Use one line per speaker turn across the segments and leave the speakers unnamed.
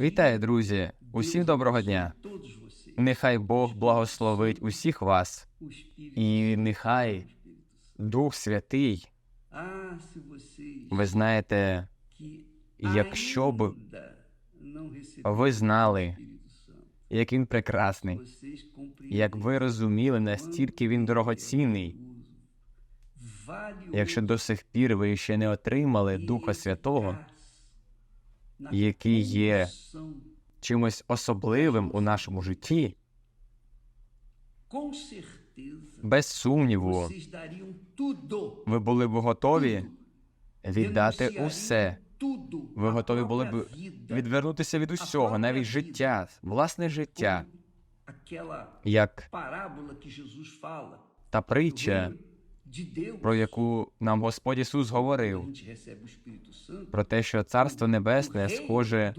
Вітаю, друзі! Усім доброго дня! Нехай Бог благословить усіх вас, і нехай. Дух Святий, ви знаєте, якщо б ви знали, як він прекрасний, як ви розуміли, настільки він дорогоцінний, якщо до сих пір ви ще не отримали Духа Святого, який є чимось особливим у нашому житті, без сумніву, ви були б готові віддати усе. Ви готові були б відвернутися від усього, навіть життя, власне життя, як та притча, про яку нам Господь Ісус говорив, про те, що Царство Небесне схоже,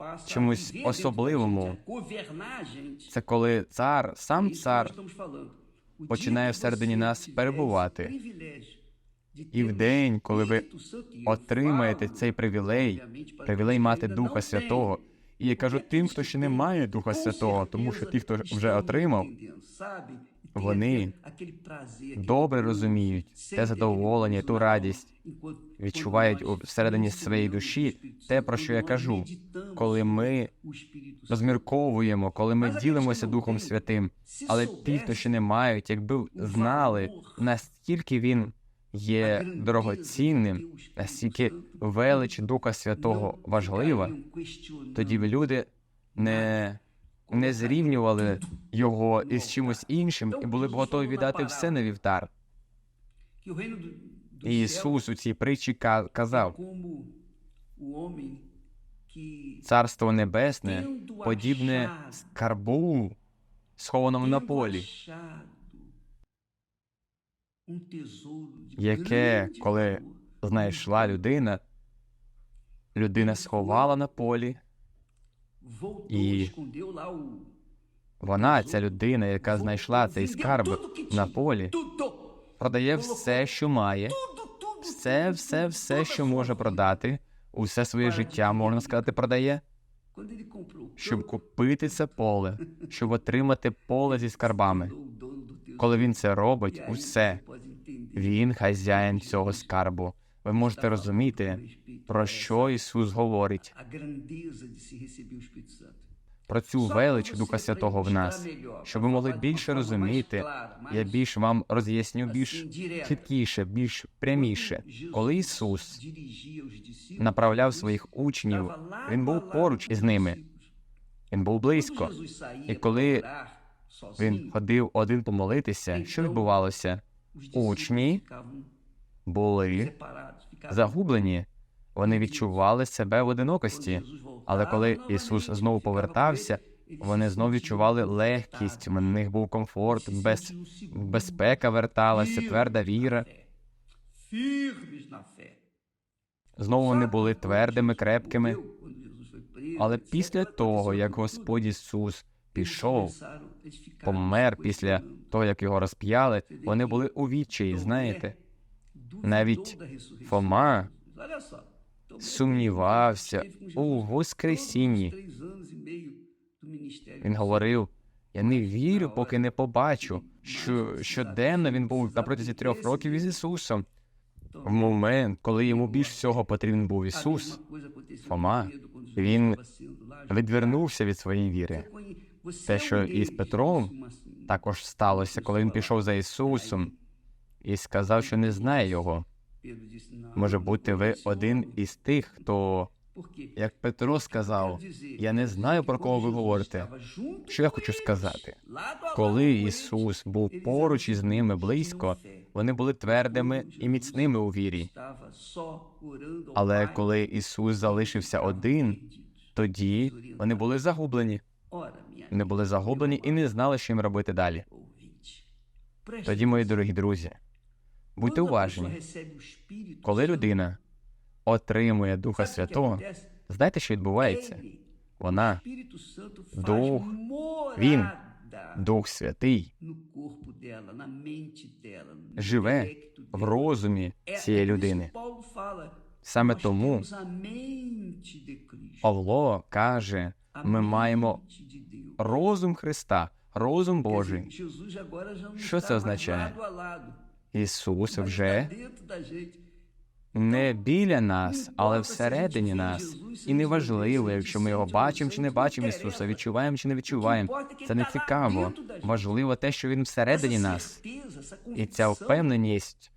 da
особливому. це коли цар, сам цар, починає всередині нас перебувати. І в день, коли ви отримаєте цей привілей, привілей мати Духа Святого. І я кажу тим, хто ще не має Духа Святого, тому що ті, хто вже отримав, вони добре розуміють те задоволення, ту радість, відчувають всередині своєї душі те, про що я кажу, коли ми розмірковуємо, коли ми ділимося Духом Святим. Але ті, хто ще не мають, якби знали, наскільки він є дорогоцінним, наскільки велич Духа Святого важлива, тоді б люди не, не зрівнювали його із чимось іншим і були б готові віддати все на вівтар. Ісус у цій притчі казав: Царство Небесне подібне скарбу, схованому на полі, яке, коли знайшла людина, людина сховала на полі.
І
Вона, ця людина, яка знайшла цей скарб на полі, продає все, що має, все, все, все, що може продати, усе своє життя, можна сказати, продає, щоб купити це поле, щоб отримати поле зі скарбами. Коли він це робить, усе, він хазяїн цього скарбу. Ви можете розуміти, про що Ісус говорить, про цю велич Духа Святого в нас, щоб ви могли більше розуміти. Я більш вам роз'ясню більш чіткіше, більш пряміше. Коли Ісус направляв своїх учнів, він був поруч із ними, він був близько. І коли Він ходив один помолитися. Що відбувалося? Учні були загублені. Вони відчували себе в одинокості. Але коли Ісус знову повертався, вони знову відчували легкість. В них був комфорт, без... безпека верталася, тверда віра. Знову вони були твердими, крепкими. Але після того, як Господь Ісус пішов, помер після того, як його розп'яли, вони були у відчаї, знаєте. Навіть Фома сумнівався у Воскресінні. Він говорив: я не вірю, поки не побачу, що щоденно він був на протязі трьох років із Ісусом. В момент, коли йому більш всього потрібен був Ісус, Фома, він відвернувся від своєї віри. Те, що і з Петром також сталося, коли він пішов за Ісусом і сказав, що не знає його. Може бути, ви один із тих, хто, як Петро сказав, я не знаю про кого ви говорите. Що я хочу сказати? Коли Ісус був поруч із ними близько, вони були твердими і міцними у вірі. Але коли Ісус залишився один, тоді вони були загублені. Вони були загублені і не знали, що їм робити далі. Тоді, мої дорогі друзі, будьте уважні, коли людина отримує Духа Святого, знаєте, що відбувається? Вона, Дух, Він, Дух Святий, живе в розумі цієї людини. Саме тому. Павло каже: ми маємо розум Христа, розум Божий. Що це означає? Ісус вже не біля нас, але всередині нас. І неважливо, якщо ми його бачимо чи не бачимо Ісуса, відчуваємо чи не відчуваємо. Це не цікаво. Важливо те, що Він всередині нас. І ця впевненість,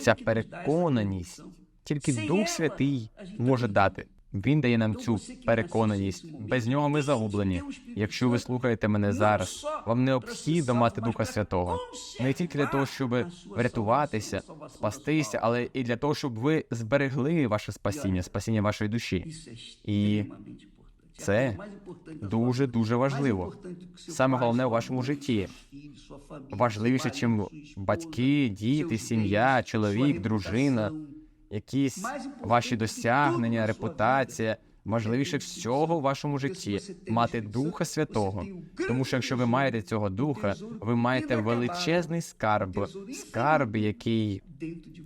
ця переконаність тільки Дух Святий може дати. Він дає нам цю переконаність. Без нього ми загублені. Якщо ви слухаєте мене зараз, вам необхідно мати Духа Святого. Не тільки для того, щоб врятуватися, спастися, але і для того, щоб ви зберегли ваше спасіння, спасіння вашої душі. І це дуже дуже важливо. Саме головне у вашому житті. Важливіше, чим батьки, діти, сім'я, чоловік, дружина. Якісь ваші досягнення, репутація. Важливіше всього в вашому житті мати Духа Святого. Тому що якщо ви маєте цього духа, ви маєте величезний скарб, скарб, який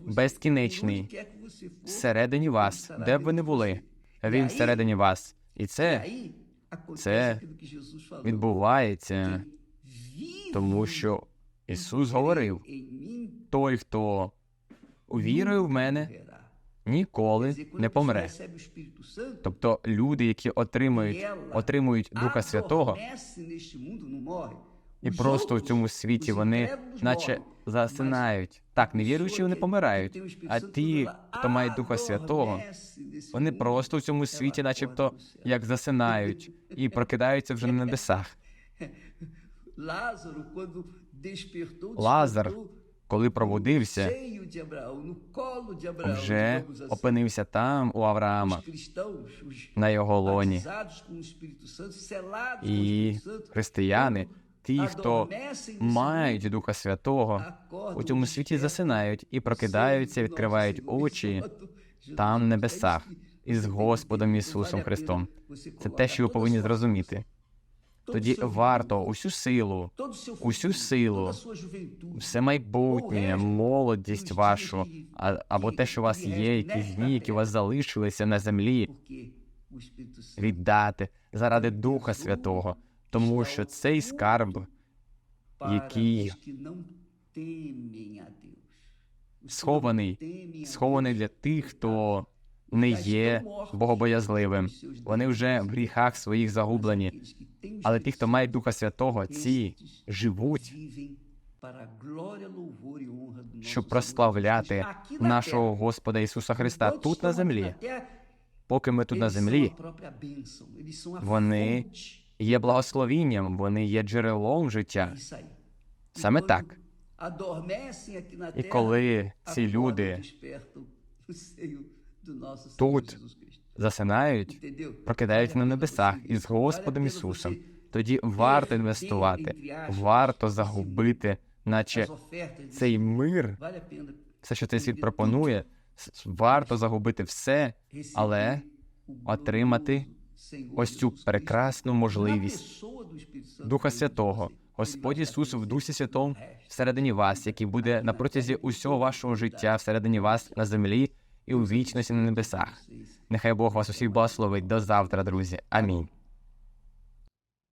безкінечний всередині вас, де б ви не були. Він всередині вас, і це це відбувається, тому що Ісус говорив: той, хто увірує в мене, ніколи не помре. Тобто люди, які отримують, отримують Духа Святого, і просто в цьому світі вони, наче засинають. Так, невіруючі вони помирають. А ті, хто мають Духа Святого, вони просто в цьому світі, начебто, як засинають, і прокидаються вже на небесах. Лазар, коли
Abraão,
вже опинився там у Авраама на його лоні. І християни, ті, хто мають Духа Святого, у цьому світі засинають і прокидаються, відкривають очі там, в небесах, із Господом Ісусом Христом. Це те, що ви повинні зрозуміти. Тоді варто усю силу, усю силу, все майбутнє, молодість вашу, або те, що у вас є, якісь дні, які у вас залишилися на землі, віддати заради Духа Святого, тому що цей скарб, який схований, схований для тих, хто не є богобоязливим. Вони вже в гріхах своїх загублені. Але ті, хто має Духа Святого, ці живуть, щоб прославляти нашого Господа Ісуса Христа тут на землі. Поки ми тут на землі, вони є благословінням, вони є джерелом життя. Саме так. І коли ці люди тут засинають, прокидаються на небесах із Господом Ісусом, тоді варто інвестувати, варто загубити, наче цей мир, все, що цей світ пропонує, варто загубити все, але отримати ось цю прекрасну можливість. Духа Святого. Господь Ісус в Дусі Святому всередині вас, який буде на протязі усього вашого життя всередині вас на землі і у вічності на небесах. Нехай Бог вас усіх благословить. До завтра, друзі. Амінь.